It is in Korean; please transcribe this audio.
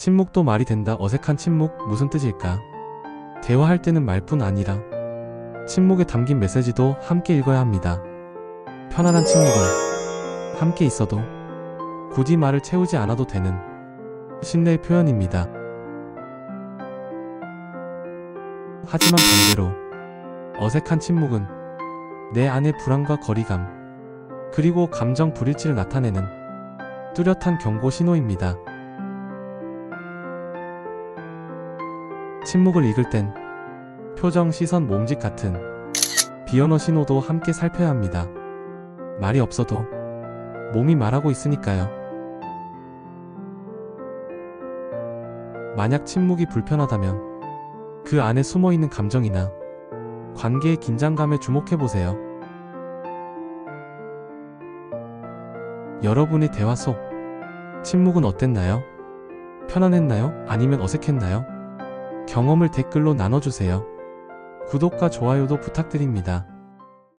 침묵도 말이 된다. 어색한 침묵 무슨 뜻일까? 대화할 때는 말뿐 아니라 침묵에 담긴 메시지도 함께 읽어야 합니다. 편안한 침묵은 함께 있어도 굳이 말을 채우지 않아도 되는 신뢰의 표현입니다. 하지만 반대로 어색한 침묵은 내 안의 불안과 거리감 그리고 감정 불일치를 나타내는 뚜렷한 경고 신호입니다. 침묵을 읽을 땐 표정, 시선, 몸짓 같은 비언어 신호도 함께 살펴야 합니다. 말이 없어도 몸이 말하고 있으니까요. 만약 침묵이 불편하다면 그 안에 숨어 있는 감정이나 관계의 긴장감에 주목해 보세요. 여러분의 대화 속 침묵은 어땠나요? 편안했나요? 아니면 어색했나요? 경험을 댓글로 나눠주세요. 구독과 좋아요도 부탁드립니다.